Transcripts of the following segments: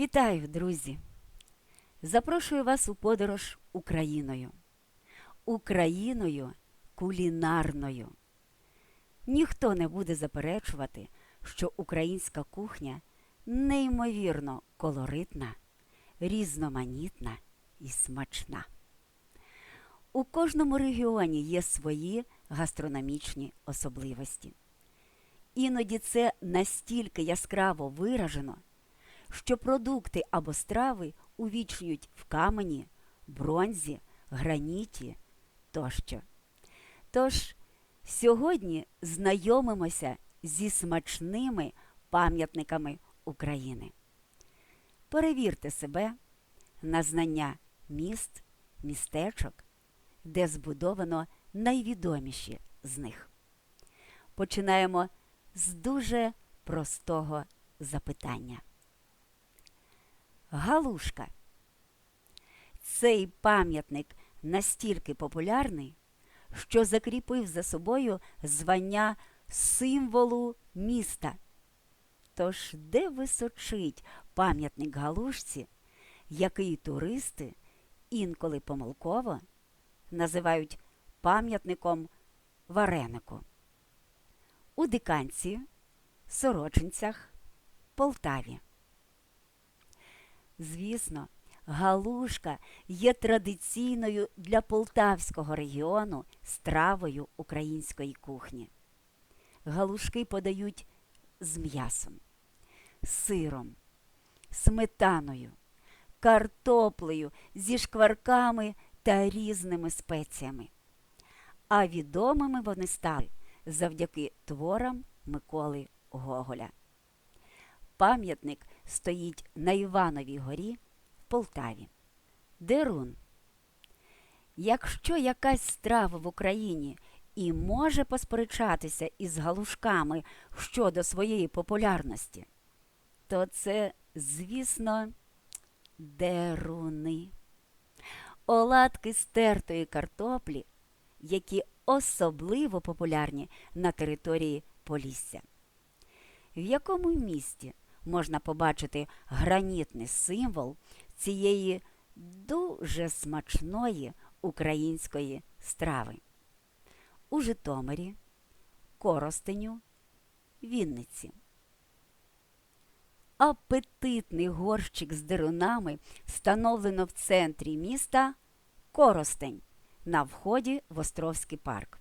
Вітаю, друзі! Запрошую вас у подорож Україною. Україною кулінарною. Ніхто не буде заперечувати, що українська кухня неймовірно колоритна, різноманітна і смачна. У кожному регіоні є свої гастрономічні особливості. Іноді це настільки яскраво виражено, що продукти або страви увічнюють в камені, бронзі, граніті тощо. Тож сьогодні знайомимося зі смачними пам'ятниками України. Перевірте себе на знання міст, містечок, де збудовано найвідоміші з них. Починаємо з дуже простого запитання. Галушка. Цей пам'ятник настільки популярний, що закріпив за собою звання символу міста. Тож, де височить пам'ятник галушці, який туристи інколи помилково називають пам'ятником варенику? У Диканці, Сорочинцях, Полтаві. Звісно, галушка є традиційною для полтавського регіону стравою української кухні. Галушки подають з м'ясом, сиром, сметаною, картоплею зі шкварками та різними спеціями. А відомими вони стали завдяки творам Миколи Гоголя. Пам'ятник стоїть на Івановій горі в Полтаві. Дерун. Якщо якась страва в Україні і може посперечатися із галушками щодо своєї популярності, то це, звісно, деруни. Оладки стертої картоплі, які особливо популярні на території Полісся. В якому місті можна побачити гранітний символ цієї дуже смачної української страви? У Житомирі, Коростеню, Вінниці. Апетитний горщик з дерунами встановлено в центрі міста Коростень на вході в Островський парк.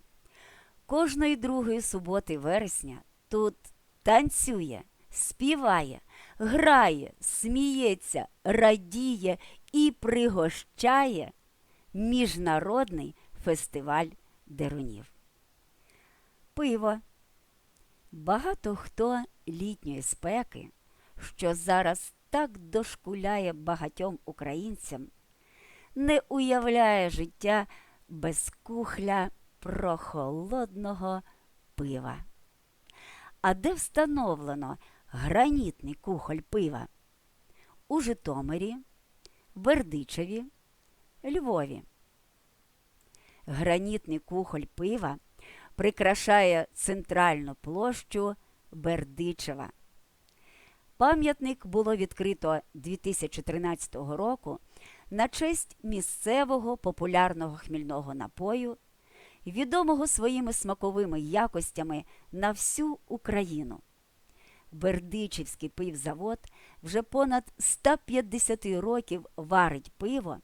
Кожної другої суботи вересня тут танцює, співає, грає, сміється, радіє і пригощає міжнародний фестиваль дерунів. Пиво. Багато хто літньої спеки, що зараз так дошкуляє багатьом українцям, не уявляє життя без кухля прохолодного пива. А де встановлено гранітний кухоль пива? У Житомирі, Бердичеві, Львові. Гранітний кухоль пива прикрашає центральну площу Бердичева. Пам'ятник було відкрито 2013 року на честь місцевого популярного хмільного напою, відомого своїми смаковими якостями на всю Україну. Бердичівський пивзавод вже понад 150 років варить пиво,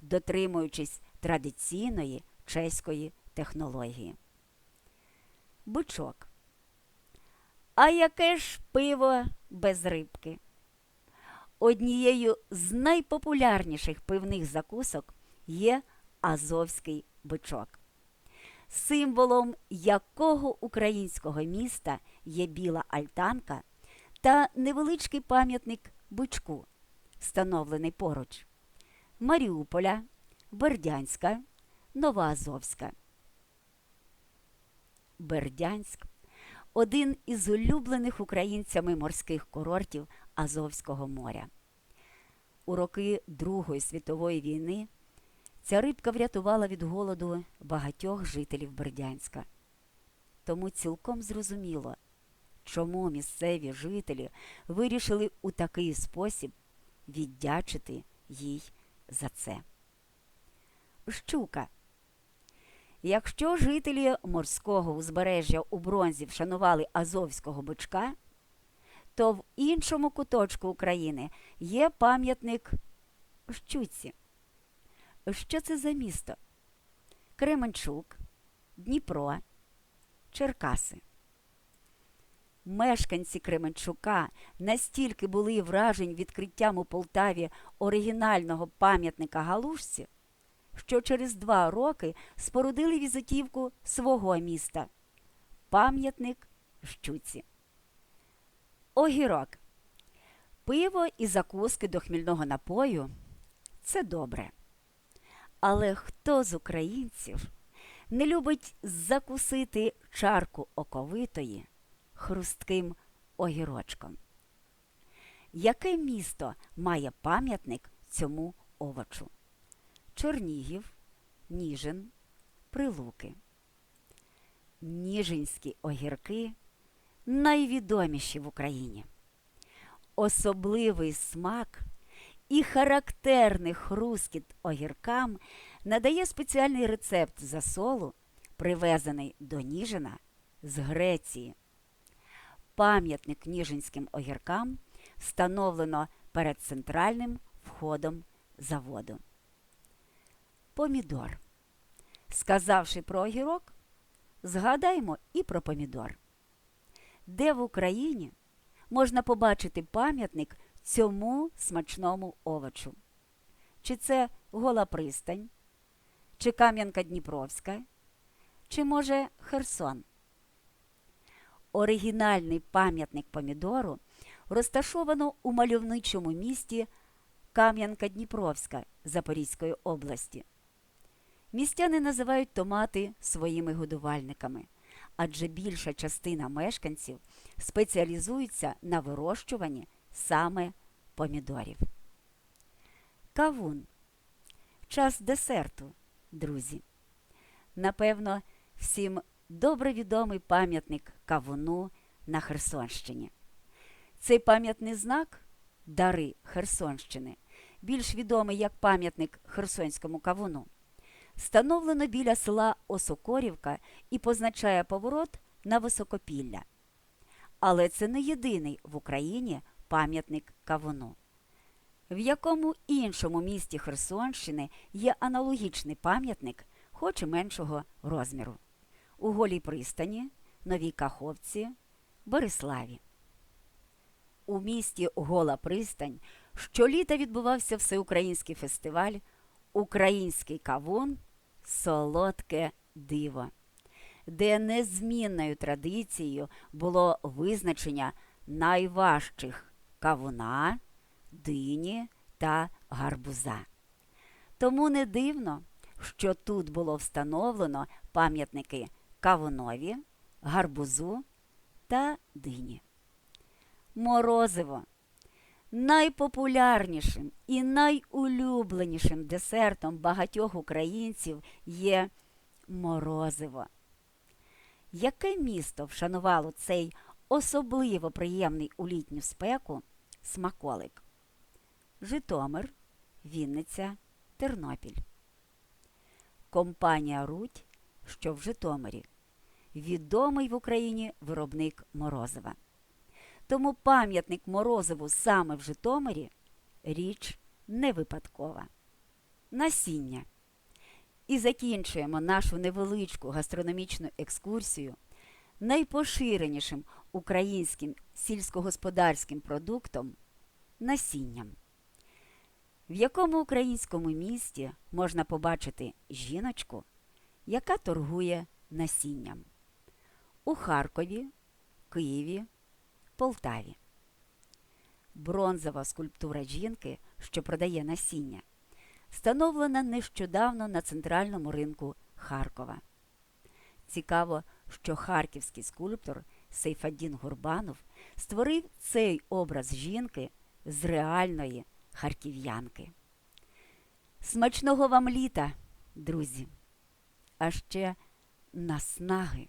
дотримуючись традиційної чеської технології. Бичок. А яке ж пиво без рибки? Однією з найпопулярніших пивних закусок є азовський бичок, символом якого українського міста є біла альтанка та невеличкий пам'ятник бичку, встановлений поруч Маріуполя, Бердянська, Новоазовська. Бердянськ один із улюблених українцями морських курортів Азовського моря. У роки Другої світової війни ця рибка врятувала від голоду багатьох жителів Бердянська. Тому цілком зрозуміло, чому місцеві жителі вирішили у такий спосіб віддячити їй за це. Щука. Якщо жителі морського узбережжя у бронзі вшанували азовського бичка, то в іншому куточку України є пам'ятник щуці. Що це за місто? Кременчук, Дніпро, Черкаси. Мешканці Кременчука настільки були вражені відкриттям у Полтаві оригінального пам'ятника Галушці, що через два роки спорудили візитівку свого міста пам'ятник щуці. Огірок. Пиво і закуски до хмільного напою це добре. Але хто з українців не любить закусити чарку оковитої хрустким огірочком? Яке місто має пам'ятник цьому овочу? Чернігів, Ніжин, Прилуки. Ніжинські огірки найвідоміші в Україні. Особливий смак і характерний хрускіт огіркам надає спеціальний рецепт засолу, привезений до Ніжина з Греції. Пам'ятник ніжинським огіркам встановлено перед центральним входом заводу. Помідор. Сказавши про огірок, згадаємо і про помідор. Де в Україні можна побачити пам'ятник цьому смачному овочу? Чи це Гола Пристань, чи Кам'янка Дніпровська, чи, може, Херсон? Оригінальний пам'ятник помідору розташовано у мальовничому місті Кам'янка Дніпровська Запорізької області. Містяни називають томати своїми годувальниками, адже більша частина мешканців спеціалізується на вирощуванні саме помідорів. Кавун. Час десерту, друзі. Напевно, всім добре відомий пам'ятник Кавуну на Херсонщині. Цей пам'ятний знак Дари Херсонщини, більш відомий як пам'ятник Херсонському кавуну, встановлено біля села Осокорівка і позначає поворот на високопілля. Але це не єдиний в Україні пам'ятник кавуну. В якому іншому місті Херсонщини є аналогічний пам'ятник, хоч і меншого розміру у Голій пристані, Новій Каховці, Бориславі. У місті Гола Пристань щоліта відбувався всеукраїнський фестиваль Український кавун Солодке диво, де незмінною традицією було визначення найважчих кавуна, дині та гарбуза. Тому не дивно, що тут було встановлено пам'ятники кавунові, гарбузу та дині. Морозиво найпопулярнішим і найулюбленішим десертом багатьох українців є морозиво. Яке місто вшанувало цей особливо приємний у літню спеку смаколик? Житомир, Вінниця, Тернопіль. Компанія Рудь, що в Житомирі, відомий в Україні виробник морозива. Тому пам'ятник морозиву саме в Житомирі річ не випадкова. Насіння. І закінчуємо нашу невеличку гастрономічну екскурсію найпоширенішим українським сільськогосподарським продуктом насінням. В якому українському місті можна побачити жіночку, яка торгує насінням? У Харкові, Києві, Полтаві. Бронзова скульптура жінки, що продає насіння, встановлена нещодавно на центральному ринку Харкова. Цікаво, що харківський скульптор Сейфадін Гурбанов створив цей образ жінки з реальної харків'янки. Смачного вам літа, друзі! А ще наснаги